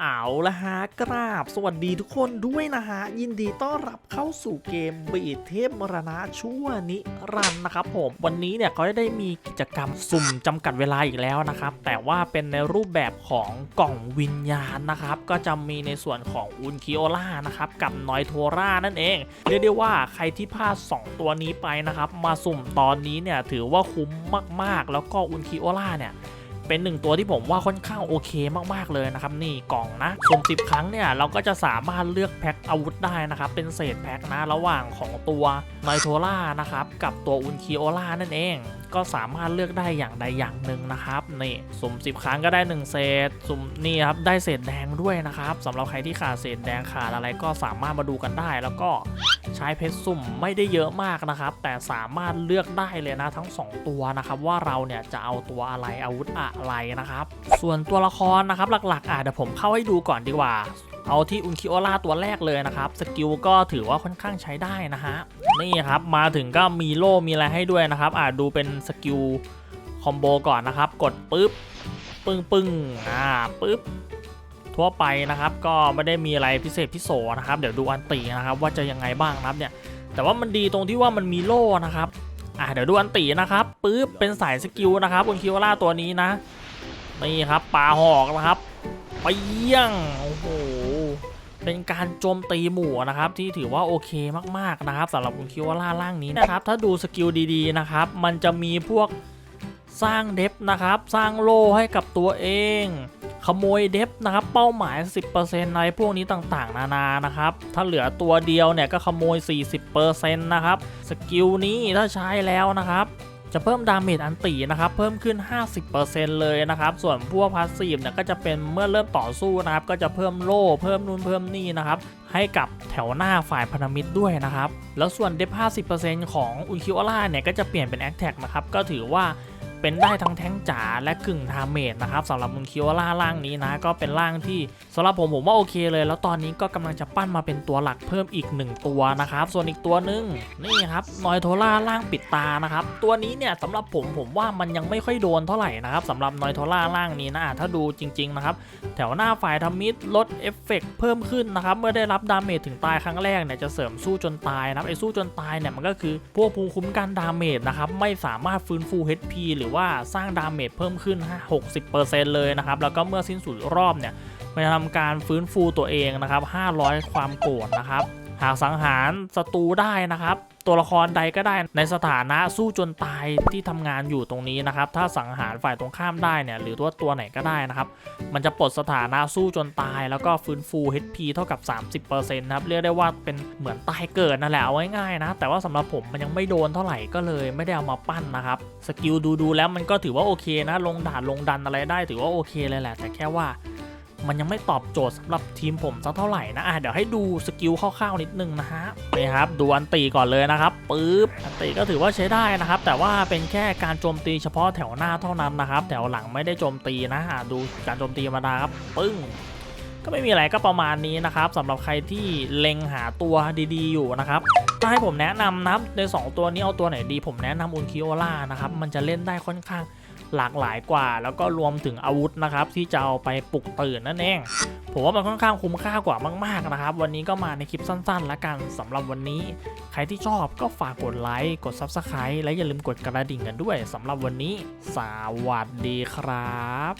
เอาละฮะกราบ สวัสดีทุกคนด้วยนะฮะ ยินดีต้อนรับเข้าสู่เกมบีดเทพมรณะชั่วนิรันด์นะครับผม วันนี้เนี่ยก็ได้มีกิจกรรมสุ่มจำกัดเวลาอีกแล้วนะครับ แต่ว่าเป็นในรูปแบบของกล่องวิญญาณนะครับ ก็จะมีในส่วนของอุนคิโอล่านะครับ กับนอยโทรานั่นเอง เรียกได้ว่าใครที่พลาด 2 ตัวนี้ไปนะครับ มาสุ่มตอนนี้เนี่ยถือว่าคุ้มมากๆ แล้วก็อุนคิโอล่าเนี่ย เป็นหนึ่งตัวที่ผมว่าค่อนข้างโอเคมากๆเลยนะครับนี่กล่องนะสุ่มสิบครั้งเนี่ยเราก็จะสามารถเลือกแพ็คอาวุธได้นะครับเป็นเศษแพ็คนะระหว่างของตัวไนโทล่านะครับกับตัวอุนคิโอล่านั่นเอง ก็สามารถเลือกได้อย่างใดอย่างหนึ่งนะครับนี่สุ่ม10ครั้งก็ได้ 1 เศษ สุ่มนี่ครับได้เศษแดงด้วยนะครับสำหรับใครที่ขาดเศษแดงขาดอะไรก็สามารถมาดูกันได้แล้วก็ ใช้เพชรสุ่มไม่ได้เยอะมากนะครับ แต่สามารถเลือกได้เลยนะทั้ง 2 ตัวนะครับ ว่าเราเนี่ยจะเอาตัวอะไรอาวุธอะไรนะครับ ส่วนตัวละครนะครับหลักๆอะเดี๋ยวผมเข้าให้ดูก่อนดีกว่า เอาที่อุนคิโอล่าตัวแรกเลยนะครับ สกิลก็ถือว่าค่อนข้างใช้ได้นะฮะนี่ครับมาถึงก็มีโล่มีอะไรให้ด้วยนะครับอ่าดูเป็นสกิลคอมโบก่อนนะครับ กดปุ๊บปึ้งปึ้งอ่าปุ๊บ ทั่วไปนะครับ ก็ไม่ได้มีอะไรพิเศษพิโสนะครับ เดี๋ยวดูอันตีนะครับว่าจะยังไงบ้างนะครับเนี่ย แต่ว่ามันดีตรงที่ว่ามันมีโล่นะครับ อ่าเดี๋ยวดูอันตีนะครับปุ๊บเป็นสายสกิลนะครับอุนคิโอล่าตัวนี้นะ นี่ครับปลาหอกนะครับไปเยี่ยงโอ้โหเป็นการโจมตีหมู่นะครับที่ถือว่าโอเคมากๆนะครับสำหรับอุนคิวล่าล่างนี้นะครับ ถ้าดูสกิลดีๆนะครับ มันจะมีพวกสร้างเดฟนะครับ สร้างโล่ให้กับตัวเอง ขโมยเดฟนะครับเป้าหมาย 10%ในพวกนี้ต่างๆ นานานะครับ ถ้าเหลือตัวเดียวเนี่ยก็ขโมย 40%นะครับ สกิลนี้ถ้าใช้แล้วนะครับจะเพิ่มดาเมจอันตีนะครับเพิ่มขึ้น 50%เลยนะครับ ส่วนพวกพาสซีฟเนี่ยก็จะเป็นเมื่อเริ่มต่อสู้นะครับ ก็จะเพิ่มโล่ เพิ่มนู่นเพิ่มนี่นะครับ ให้กับแถวหน้าฝ่ายพันธมิตรด้วยนะครับ แล้วส่วนเดฟ50%ของอุคิวล่าเนี่ยก็จะเปลี่ยนเป็นแอคแท็กนะครับ ก็ถือว่า เป็นได้ทั้งแท้งจ๋าและกึ่งทาเมจนะครับสำหรับอุนคิวล่าล่างนี้นะ ก็เป็นร่างที่สำหรับผมผมว่าโอเคเลย แล้วตอนนี้ก็กำลังจะปั้นมาเป็นตัวหลักเพิ่มอีก 1 ตัวนะครับ ส่วนอีกตัวหนึงนี่ครับนอยโทล่าล่างปิดตานะครับตัวนี้เนี่ยสำหรับผมผมว่ามันยังไม่ค่อยโดนเท่าไหร่นะครับสำหรับนอยโทล่าล่างนี้นะถ้าดูจริงๆนะครับแถวหน้าฝ่ายทมิตลดเอฟเฟกต์เพิ่มขึ้นนะครับเมื่อได้รับดาเมจถึงตายครั้งแรกเนี่ยจะเสริมสู้จนตายนะครับไอ้สู้จนตายเนี่ยมันก็คือพวกภูมิคุ้มกันดาเมจนะครับไม่สามารถฟื้นฟู HP หรือว่าสร้างดาเมจเพิ่มขึ้น 60%เลยนะครับ แล้วก็เมื่อสิ้นสุดรอบเนี่ยมันจะทำการฟื้นฟูตัวเองนะครับ 500 ความโกรธนะครับ หากสังหารศัตรูได้นะครับ ตัวละครใดก็ได้ในสถานะสู้จนตายที่ทำงานอยู่ตรงนี้นะครับ ถ้าสังหารฝ่ายตรงข้ามได้เนี่ยหรือตัวตัวไหนก็ได้นะครับ มันจะปลดสถานะสู้จนตาย แล้วก็ฟื้นฟู HP เท่ากับ 30%นะครับเรียกได้ว่าเป็นเหมือนตายเกิดนั่นแหละเอาง่ายๆนะ แต่ว่าสำหรับผมมันยังไม่โดนเท่าไหร่ก็เลยไม่ได้เอามาปั้นนะครับสกิลดูๆแล้วมันก็ถือว่าโอเคนะลงด่านลงดันอะไรได้ถือว่าโอเคเลยแหละแต่แค่ว่า มันยังไม่ตอบโจทย์สำหรับทีมผมสักเท่าไหร่นะอะเดี๋ยวให้ดูสกิลคร่าวๆนิดนึงนะฮะนี่ครับดูอันตีก่อนเลยนะครับปึ๊บอันตีก็ถือว่าใช้ได้นะครับ แต่ว่าเป็นแค่การโจมตีเฉพาะแถวหน้าเท่านั้นนะครับ แถวหลังไม่ได้โจมตีนะอะดูการโจมตีธรรมดาครับปึ้งก็ไม่มีอะไรก็ประมาณนี้นะครับสำหรับใครที่เล็งหาตัวดีๆ อยู่นะครับถ้าให้ผมแนะนำนะใน 2 ตัวนี้เอาตัวไหนดี ผมแนะนำอุนคิโอล่านะครับมันจะเล่นได้ค่อนข้าง หลากหลายกว่า แล้วก็รวมถึงอาวุธนะครับที่จะเอาไปปลุกตื่นนั่นเอง ผมว่ามันค่อนข้างคุ้มค่ากว่ามาก ๆนะครับ วันนี้ก็มาในคลิปสั้นๆแล้วกันสำหรับวันนี้ ใครที่ชอบก็ฝากกดไลค์กด Subscribe และอย่าลืมกดกระดิ่งกันด้วยสำหรับวันนี้ สวัสดีครับ